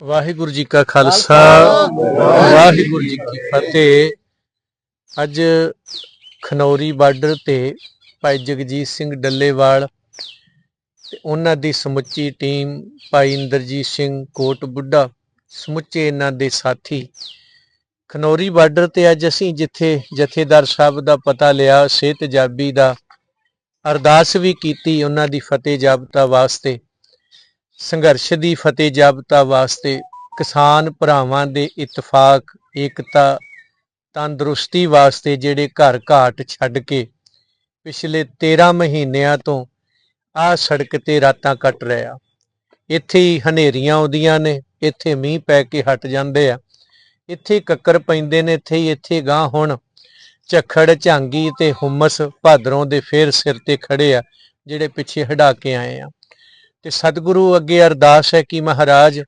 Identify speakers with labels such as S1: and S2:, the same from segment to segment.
S1: ਵਾਹਿਗੁਰੂ ਜੀ ਕਾ ਖਾਲਸਾ ਵਾਹਿਗੁਰੂ ਜੀ ਕੀ ਫਤਿਹ। ਅੱਜ ਖਨੌਰੀ ਬਾਰਡਰ ਤੇ ਭਾਈ ਜਗਜੀਤ ਸਿੰਘ ਡੱਲੇਵਾਲ ਤੇ ਉਹਨਾਂ ਦੀ ਸਮੁੱਚੀ ਟੀਮ ਭਾਈ ਇੰਦਰਜੀਤ ਸਿੰਘ ਕੋਟ ਬੁੱਢਾ ਸਮੁੱਚੇ ਇਹਨਾਂ ਦੇ ਸਾਥੀ। ਖਨੌਰੀ ਬਾਰਡਰ ਤੇ ਅੱਜ ਅਸੀਂ ਜਿੱਥੇ ਜਥੇਦਾਰ ਸਾਹਿਬ ਦਾ ਪਤਾ ਲਿਆ ਸਿਹਤ ਜਾਬੀ ਦਾ ਅਰਦਾਸ ਵੀ ਕੀਤੀ ਉਹਨਾਂ ਦੀ ਫਤਿਹ ਜਾਬਤਾ ਵਾਸਤੇ। ਸੰਘਰਸ਼ ਦੀ ਫਤਿਹ ਜਾਬਤਾ ਵਾਸਤੇ ਕਿਸਾਨ ਭਰਾਵਾਂ ਦੇ ਇਤਫਾਕ, ਏਕਤਾ, ਤੰਦਰੁਸਤੀ ਵਾਸਤੇ ਜਿਹੜੇ ਘਰ ਘਾਟ ਛੱਡ ਕੇ ਪਿਛਲੇ 13 ਮਹੀਨਿਆਂ ਤੋਂ ਆਹ ਸੜਕ ਤੇ ਰਾਤਾਂ ਕੱਟ ਰਹੇ ਆ। ਇੱਥੇ ਹੀ ਹਨੇਰੀਆਂ ਆਉਂਦੀਆਂ ਨੇ, ਇੱਥੇ ਮੀਂਹ ਪੈ ਕੇ ਹਟ ਜਾਂਦੇ ਆ। ਇੱਥੇ ਕੱਕਰ ਪੈਂਦੇ ਨੇ, ਇੱਥੇ ਹੀ ਇੱਥੇ ਗਾਂ ਹੁਣ ਝੱਖੜ, ਝਾਂਗੀ ਤੇ ਹੁਮਸ ਭਾਦਰੋਂ ਦੇ ਫੇਰ ਸਿਰ ਤੇ ਖੜੇ ਆ, ਜਿਹੜੇ ਪਿੱਛੇ ਹਟਾ ਕੇ ਆਏ ਆ। ਤੇ ਸਤਿਗੁਰੂ ਅੱਗੇ ਅਰਦਾਸ ਹੈ ਕਿ ਮਹਾਰਾਜ,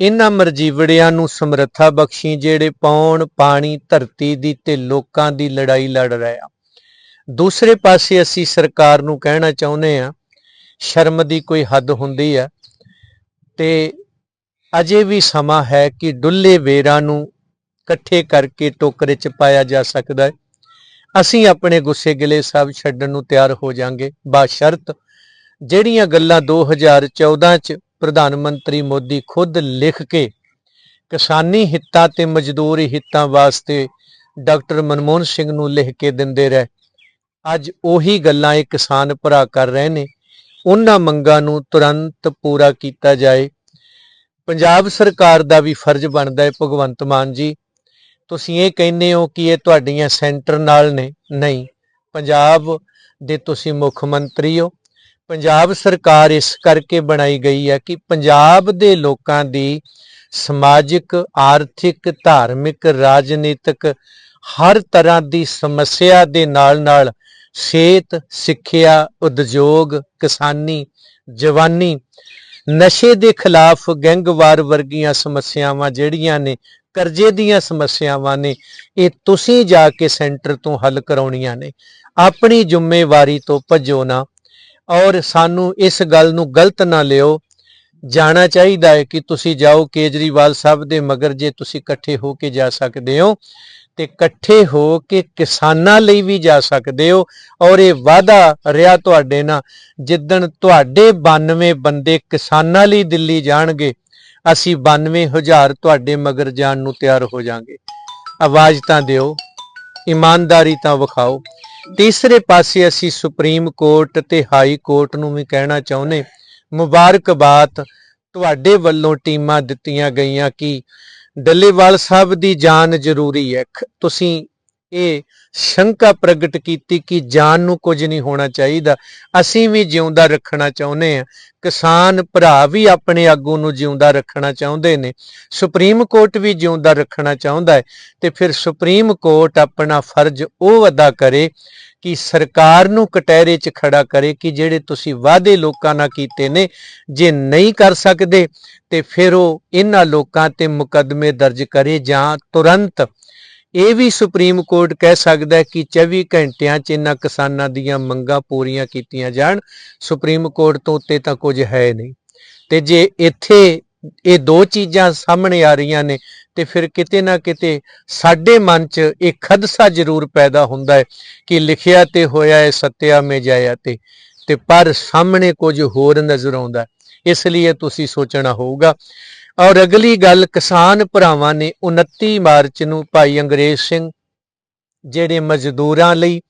S1: ਇਹਨਾਂ ਮਰਜੀਵੜਿਆਂ ਨੂੰ ਸਮਰੱਥਾ ਬਖਸ਼ੀ ਜਿਹੜੇ ਪੌਣ, ਪਾਣੀ, ਧਰਤੀ ਦੀ ਤੇ ਲੋਕਾਂ ਦੀ ਲੜਾਈ ਲੜ ਰਹੇ ਆ। ਦੂਸਰੇ ਪਾਸੇ ਅਸੀਂ ਸਰਕਾਰ ਨੂੰ ਕਹਿਣਾ ਚਾਹੁੰਦੇ ਆ ਸ਼ਰਮ ਦੀ ਕੋਈ ਹੱਦ ਹੁੰਦੀ ਆ ਤੇ ਅਜੇ ਵੀ ਸਮਾਂ ਹੈ ਕਿ ਡੁੱਲੇ ਵੇਰਾਂ ਨੂੰ ਇਕੱਠੇ ਕਰਕੇ ਟੋਕਰੇ 'ਚ ਪਾਇਆ ਜਾ ਸਕਦਾ ਹੈ। ਅਸੀਂ ਆਪਣੇ ਗੁੱਸੇ ਗਿਲੇ ਸਭ ਛੱਡਣ ਨੂੰ ਤਿਆਰ ਹੋ ਜਾਾਂਗੇ। ਬਾਸ਼ਰਤ ਜਿਹੜੀਆਂ ਗੱਲਾਂ 2014 ਚ ਪ੍ਰਧਾਨ ਮੰਤਰੀ ਮੋਦੀ ਖੁਦ ਲਿਖ ਕੇ ਕਿਸਾਨੀ ਹਿੱਤਾਂ ਤੇ ਮਜ਼ਦੂਰੀ ਹਿੱਤਾਂ ਵਾਸਤੇ ਡਾਕਟਰ ਮਨਮੋਹਨ ਸਿੰਘ ਨੂੰ ਲਿਖ ਕੇ ਦਿੰਦੇ ਰਹੇ। ਅੱਜ ਉਹੀ ਗੱਲਾਂ ਇਹ ਕਿਸਾਨ ਭਰਾ ਕਰ ਰਹੇ ਨੇ। ਉਹਨਾਂ ਮੰਗਾਂ ਨੂੰ ਤੁਰੰਤ ਪੂਰਾ ਕੀਤਾ ਜਾਏ। ਪੰਜਾਬ ਸਰਕਾਰ ਦਾ ਵੀ ਫਰਜ਼ ਬਣਦਾ ਹੈ, ਭਗਵੰਤ ਮਾਨ ਜੀ। ਤੁਸੀਂ ਇਹ ਕਹਿੰਦੇ ਹੋ ਕਿ ਇਹ ਤੁਹਾਡੀਆਂ ਸੈਂਟਰ ਨਾਲ ਨੇ? ਨਹੀਂ। ਪੰਜਾਬ ਦੇ ਤੁਸੀਂ ਮੁੱਖ ਮੰਤਰੀ ਹੋ। ਪੰਜਾਬ ਸਰਕਾਰ ਇਸ ਕਰਕੇ ਬਣਾਈ ਗਈ ਹੈ ਕਿ ਪੰਜਾਬ ਦੇ ਲੋਕਾਂ ਦੀ ਸਮਾਜਿਕ, ਆਰਥਿਕ, ਧਾਰਮਿਕ, ਰਾਜਨੀਤਿਕ ਹਰ ਤਰ੍ਹਾਂ ਦੀ ਸਮੱਸਿਆ ਦੇ ਨਾਲ-ਨਾਲ ਸਿਹਤ, ਸਿੱਖਿਆ, ਉਦਯੋਗ, ਕਿਸਾਨੀ, ਜਵਾਨੀ, ਨਸ਼ੇ ਦੇ ਖਿਲਾਫ ਗੈਂਗਵਾਰ ਵਰਗੀਆਂ ਸਮੱਸਿਆਵਾਂ ਜਿਹੜੀਆਂ ਨੇ, ਕਰਜ਼ੇ ਦੀਆਂ ਸਮੱਸਿਆਵਾਂ ਨੇ, ਇਹ ਤੁਸੀਂ ਜਾ ਕੇ ਸੈਂਟਰ ਤੋਂ ਹੱਲ ਕਰਾਉਣੀਆਂ ਨੇ। ਆਪਣੀ ਜ਼ਿੰਮੇਵਾਰੀ ਤੋਂ ਭੱਜੋ ਨਾ। ਔਰ ਸਾਨੂੰ ਇਸ ਗੱਲ ਨੂੰ ਗਲਤ ਨਾ ਲਿਓ। ਜਾਣਾ ਚਾਹੀਦਾ ਹੈ ਕਿ ਤੁਸੀਂ ਜਾਓ ਕੇਜਰੀਵਾਲ ਸਾਹਿਬ ਦੇ ਮਗਰ ਜੇ ਤੁਸੀਂ ਇਕੱਠੇ ਹੋ ਕੇ ਜਾ ਸਕਦੇ ਹੋ। ਤੇ ਇਕੱਠੇ ਹੋ ਕੇ ਕਿਸਾਨਾਂ ਲਈ ਵੀ ਜਾ ਸਕਦੇ ਹੋ। ਔਰ ਇਹ ਵਾਅਦਾ ਰਿਹਾ ਤੁਹਾਡੇ ਨਾਲ, ਜਿੱਦਣ ਤੁਹਾਡੇ 92 ਬੰਦੇ ਕਿਸਾਨਾਂ ਲਈ ਦਿੱਲੀ ਜਾਣਗੇ, ਅਸੀਂ 92000 ਤੁਹਾਡੇ ਮਗਰ ਜਾਣ ਨੂੰ ਤਿਆਰ ਹੋ ਜਾਾਂਗੇ। ਆਵਾਜ਼ ਤਾਂ ਦਿਓ, ਇਮਾਨਦਾਰੀ ਤਾਂ ਵਿਖਾਓ। ਤੀਸਰੇ ਪਾਸੇ ਅਸੀਂ ਸੁਪਰੀਮ ਕੋਰਟ ਤੇ ਹਾਈ ਕੋਰਟ ਨੂੰ ਵੀ ਕਹਿਣਾ ਚਾਹੁੰਦੇ ਮੁਬਾਰਕਬਾਦ ਤੁਹਾਡੇ ਵੱਲੋਂ ਟੀਮਾਂ ਦਿੱਤੀਆਂ ਗਈਆਂ ਕਿ ਡੱਲੇਵਾਲ ਸਾਹਿਬ ਦੀ ਜਾਨ ਜ਼ਰੂਰੀ ਹੈ। ਤੁਸੀਂ ਇਹ ਸ਼ੰਕਾ ਪ੍ਰਗਟ ਕੀਤੀ ਕਿ ਜਾਨ ਨੂੰ ਕੁਝ ਨਹੀਂ ਹੋਣਾ ਚਾਹੀਦਾ। ਅਸੀਂ ਵੀ ਜਿਉਂਦਾ ਰੱਖਣਾ ਚਾਹੁੰਦੇ ਹਾਂ। ਕਿਸਾਨ ਭਰਾ ਵੀ ਆਪਣੇ ਆਗੂ ਨੂੰ ਜਿਉਂਦਾ ਰੱਖਣਾ ਚਾਹੁੰਦੇ ਨੇ। ਸੁਪਰੀਮ ਕੋਰਟ ਵੀ ਜਿਉਂਦਾ ਰੱਖਣਾ ਚਾਹੁੰਦਾ ਹੈ ਤੇ ਫਿਰ ਸੁਪਰੀਮ ਕੋਰਟ ਆਪਣਾ ਫਰਜ਼ ਉਹ ਅਦਾ ਕਰੇ ਕਿ ਸਰਕਾਰ ਨੂੰ ਕਟਹਿਰੇ 'ਚ ਖੜਾ ਕਰੇ ਕਿ ਜਿਹੜੇ ਤੁਸੀਂ ਵਾਅਦੇ ਲੋਕਾਂ ਨਾਲ ਕੀਤੇ ਨੇ, ਜੇ ਨਹੀਂ ਕਰ ਸਕਦੇ ਤੇ ਫਿਰ ਉਹ ਇਹਨਾਂ ਲੋਕਾਂ ਤੇ ਮੁਕੱਦਮੇ ਦਰਜ ਕਰੇ ਜਾਂ ਤੁਰੰਤ ਇਹ ਵੀ ਸੁਪਰੀਮ ਕੋਰਟ ਕਹਿ ਸਕਦਾ ਹੈ ਕਿ 24 ਘੰਟਿਆਂ 'ਚ ਇਹਨਾਂ ਕਿਸਾਨਾਂ ਦੀਆਂ ਮੰਗਾਂ ਪੂਰੀਆਂ ਕੀਤੀਆਂ ਜਾਣ। ਸੁਪਰੀਮ ਕੋਰਟ ਤੋਂ ਉੱਤੇ ਤਾਂ ਕੁਝ ਹੈ ਨਹੀਂ। ਤੇ ਜੇ ਇੱਥੇ ਇਹ ਦੋ ਚੀਜ਼ਾਂ ਸਾਹਮਣੇ ਆ ਰਹੀਆਂ ਨੇ, ਤੇ ਫਿਰ ਕਿਤੇ ਨਾ ਕਿਤੇ ਸਾਡੇ ਮਨ 'ਚ ਇਹ ਖਦਸ਼ਾ ਜ਼ਰੂਰ ਪੈਦਾ ਹੁੰਦਾ ਹੈ ਕਿ ਲਿਖਿਆ ਤੇ ਹੋਇਆ ਹੈ ਸਤਿਆ ਮੇ ਜਾਇਆ ਤੇ ਤੇ ਪਰ ਸਾਹਮਣੇ ਕੁਝ ਹੋਰ ਨਜ਼ਰ ਆਉਂਦਾ ਇਸ ਲਈ ਤੁਸੀਂ ਸੋਚਣਾ ਹੋਊਗਾ ਔਰ ਅਗਲੀ ਗੱਲ ਕਿਸਾਨ ਭਰਾਵਾਂ ਨੇ 29 ਮਾਰਚ ਨੂੰ ਭਾਈ ਅੰਗਰੇਜ਼ ਸਿੰਘ ਜਿਹੜੇ ਮਜ਼ਦੂਰਾਂ ਲਈ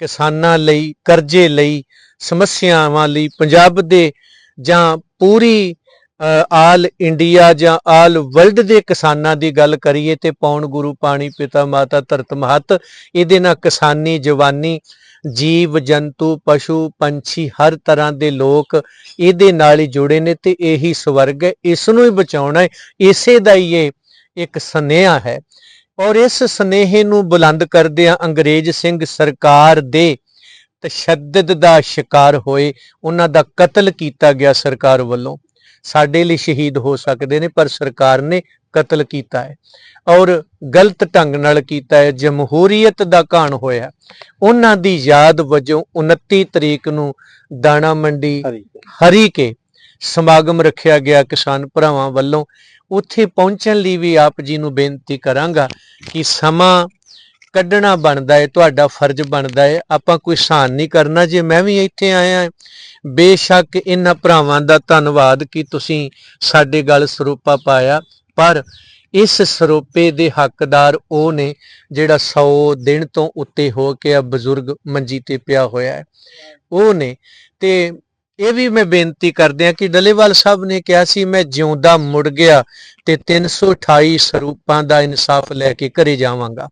S1: ਕਿਸਾਨਾਂ ਲਈ ਕਰਜ਼ੇ ਲਈ ਸਮੱਸਿਆਵਾਂ ਲਈ ਪੰਜਾਬ ਦੇ ਜਾਂ ਪੂਰੀ ਅ, ਆਲ ਇੰਡੀਆ ਜਾਂ ਆਲ ਵਰਲਡ ਦੇ ਕਿਸਾਨਾਂ ਦੀ ਗੱਲ ਕਰੀਏ ਤੇ ਪੌਣ ਗੁਰੂ ਪਾਣੀ ਪਿਤਾ ਮਾਤਾ ਧਰਤ ਮਹਤ ਇਹਦੇ ਨਾਲ ਕਿਸਾਨੀ ਜਵਾਨੀ ਜੀਵ, ਜੰਤੂ, ਪਸ਼ੂ, ਪੰਛੀ, ਹਰ ਤਰ੍ਹਾਂ ਦੇ ਲੋਕ ਇਹਦੇ ਨਾਲ ਹੀ ਜੁੜੇ ਨੇ ਤੇ ਇਹੀ ਸਵਰਗ ਹੈ ਇਸ ਨੂੰ ਹੀ ਬਚਾਉਣਾ ਹੈ, ਇਸੇ ਦਾ ਹੀ ਇਹ ਇੱਕ ਸਨੇਹਾ ਹੈ। ਔਰ ਇਸ ਸਨੇਹੇ ਨੂੰ ਬੁਲੰਦ ਕਰਦਿਆਂ ਅੰਗਰੇਜ਼ ਸਿੰਘ ਸਰਕਾਰ ਦੇ ਤਸ਼ੱਦਦ ਦਾ ਸ਼ਿਕਾਰ ਹੋਏ, ਉਹਨਾਂ ਦਾ ਕਤਲ ਕੀਤਾ ਗਿਆ ਸਰਕਾਰ ਵੱਲੋਂ। ਸਾਡੇ ਲਈ ਸ਼ਹੀਦ ਹੋ ਸਕਦੇ ਨੇ, ਪਰ ਸਰਕਾਰ ਨੇ ਕਤਲ ਕੀਤਾ ਹੈ ਔਰ ਗਲਤ ਢੰਗ ਨਾਲ ਕੀਤਾ ਹੈ ਜਮਹੂਰੀਅਤ ਦਾ ਘਾਣ ਹੋਇਆ ਉਹਨਾਂ ਦੀ ਯਾਦ ਵਜੋਂ 29 ਤਰੀਕ ਨੂੰ ਦਾਣਾ ਮੰਡੀ ਹਰੀ ਕੇ। ਸਮਾਗਮ ਰੱਖਿਆ ਗਿਆ ਕਿਸਾਨ ਭਰਾਵਾਂ ਵੱਲੋਂ। ਉੱਥੇ ਪਹੁੰਚਣ ਲਈ ਵੀ ਆਪ ਜੀ ਨੂੰ ਬੇਨਤੀ ਕਰਾਂਗਾ ਕਿ ਸਮਾਂ ਕੱਢਣਾ ਬਣਦਾ ਹੈ ਤੁਹਾਡਾ ਫਰਜ਼ ਬਣਦਾ ਹੈ। ਆਪਾਂ ਕੋਈ ਸਹਾਨ ਨਹੀਂ ਕਰਨਾ ਜੇ ਮੈਂ ਵੀ ਇੱਥੇ ਆਇਆ ਹਾਂ। ਬੇਸ਼ੱਕ ਇਹਨਾਂ ਭਰਾਵਾਂ ਦਾ ਧੰਨਵਾਦ ਕਿ ਤੁਸੀਂ ਸਾਡੇ ਗੱਲ ਸਰੂਪਾ ਪਾਇਆ। ਪਰ ਇਸ ਸਰੋਪੇ ਦੇ ਹੱਕਦਾਰ ਉਹ ਨੇ ਜਿਹੜਾ 100 ਦਿਨ ਤੋਂ ਉੱਤੇ ਹੋ ਕੇ ਆ ਬਜ਼ੁਰਗ ਮੰਜੀ ਤੇ ਪਿਆ ਹੋਇਆ ਹੈ। ਉਹ ਨੇ ਤੇ ਇਹ ਵੀ ਮੈਂ ਬੇਨਤੀ ਕਰਦਿਆਂ ਕਿ ਡੱਲੇਵਾਲ ਸਾਹਿਬ ਨੇ ਕਿਹਾ ਸੀ, ਮੈਂ ਜਿਉਂਦਾ ਮੁੜ ਗਿਆ ਤੇ 328 ਸਰੂਪਾਂ ਦਾ ਇਨਸਾਫ ਲੈ ਕੇ ਘਰੇ ਜਾਵਾਂਗਾ।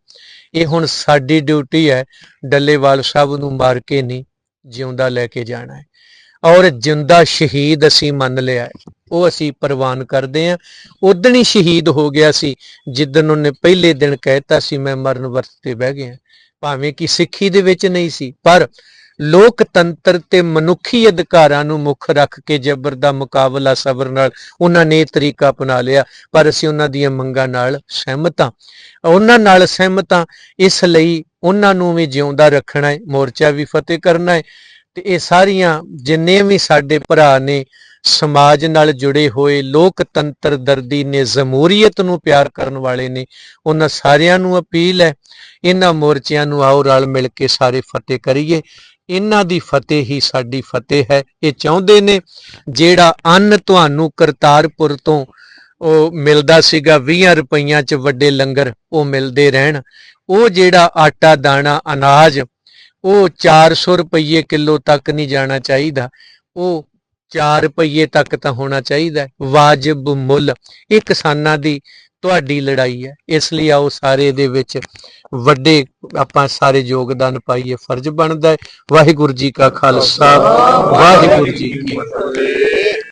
S1: ਇਹ ਹੁਣ ਸਾਡੀ ਡਿਊਟੀ ਹੈ। ਡੱਲੇਵਾਲ ਸਾਹਿਬ ਨੂੰ ਮਾਰ ਕੇ ਨਹੀਂ ਜਿਉਂਦਾ ਲੈ ਕੇ ਜਾਣਾ ਹੈ। ਔਰ ਜਿੰਦਾ ਸ਼ਹੀਦ ਅਸੀਂ ਮੰਨ ਲਿਆ ਉਹ ਅਸੀਂ ਪ੍ਰਵਾਨ ਕਰਦੇ ਹਾਂ। ਉਦਣ ਹੀ ਸ਼ਹੀਦ ਹੋ ਗਿਆ ਸੀ। ਜਿੱਦਣ ਉਹਨੇ ਪਹਿਲੇ ਦਿਨ ਕਹਿਤਾ ਸੀ, ਮੈਂ ਮਰਨ ਵਰਤ ਤੇ ਬਹਿ ਗਿਆ ਭਾਵੇਂ ਕਿ ਸਿੱਖੀ ਦੇ ਵਿੱਚ ਨਹੀਂ ਸੀ, ਪਰ ਲੋਕਤੰਤਰ ਤੇ ਮਨੁੱਖੀ ਅਧਿਕਾਰਾਂ ਨੂੰ ਮੁੱਖ ਰੱਖ ਕੇ ਜ਼ਬਰ ਦਾ ਮੁਕਾਬਲਾ ਸਬਰ ਨਾਲ ਉਹਨਾਂ ਨੇ ਇਹ ਤਰੀਕਾ ਅਪਣਾ ਲਿਆ। ਪਰ ਅਸੀਂ ਉਹਨਾਂ ਦੀਆਂ ਮੰਗਾਂ ਨਾਲ ਸਹਿਮਤ ਹਾਂ। ਉਹਨਾਂ ਨਾਲ ਸਹਿਮਤ ਹਾਂ, ਇਸ ਲਈ ਉਹਨਾਂ ਨੂੰ ਵੀ ਜਿਉਂਦਾ ਰੱਖਣਾ ਹੈ, ਮੋਰਚਾ ਵੀ ਫਤਿਹ ਕਰਨਾ ਹੈ। ਤੇ ਇਹ ਸਾਰੀਆਂ ਜਿੰਨੇ ਵੀ ਸਾਡੇ ਭਰਾ ਨੇ ਸਮਾਜ ਨਾਲ ਜੁੜੇ ਹੋਏ, ਲੋਕਤੰਤਰ ਦਰਦੀ ਨੇ ਜਮਹੂਰੀਅਤ ਨੂੰ ਪਿਆਰ ਕਰਨ ਵਾਲੇ ਨੇ, ਉਹਨਾਂ ਸਾਰਿਆਂ ਨੂੰ ਅਪੀਲ ਹੈ, ਇਹਨਾਂ ਮੋਰਚਿਆਂ ਨੂੰ ਆਓ ਰਲ ਮਿਲ ਕੇ ਸਾਰੇ ਫਤਿਹ ਕਰੀਏ। ਇਹਨਾਂ ਦੀ ਫਤਿਹ ਹੀ ਸਾਡੀ ਫਤਿਹ ਹੈ, ਇਹ ਚਾਹੁੰਦੇ ਨੇ ਜਿਹੜਾ ਅੰਨ ਤੁਹਾਨੂੰ ਕਰਤਾਰਪੁਰ ਤੋਂ ਉਹ ਮਿਲਦਾ ਸੀਗਾ 20 ਰੁਪਈਆਂ ਚ ਵੱਡੇ ਲੰਗਰ, ਉਹ ਮਿਲਦੇ ਰਹਿਣ। ਉਹ ਜਿਹੜਾ ਆਟਾ, ਦਾਣਾ, ਅਨਾਜ ਉਹ 400 ਰੁਪਏ ਕਿਲੋ ਤੱਕ ਨਹੀਂ ਜਾਣਾ ਚਾਹੀਦਾ। ਉਹ 4 ਰੁਪਏ ਤੱਕ ਤਾਂ ਹੋਣਾ ਚਾਹੀਦਾ ਵਾਜਬ ਮੁੱਲ। ਇਹ ਕਿਸਾਨਾਂ ਦੀ ਤੁਹਾਡੀ ਲੜਾਈ ਹੈ। ਇਸ ਲਈ ਆਓ ਸਾਰੇ ਦੇ ਵਿੱਚ ਵੱਡੇ ਆਪਾਂ ਸਾਰੇ ਯੋਗਦਾਨ ਪਾਈਏ। ਫਰਜ਼ ਬਣਦਾ ਹੈ। ਵਾਹਿਗੁਰੂ ਜੀ ਕਾ ਖਾਲਸਾ। ਵਾਹਿਗੁਰੂ ਜੀ ਕੀ ਫਤਿਹ।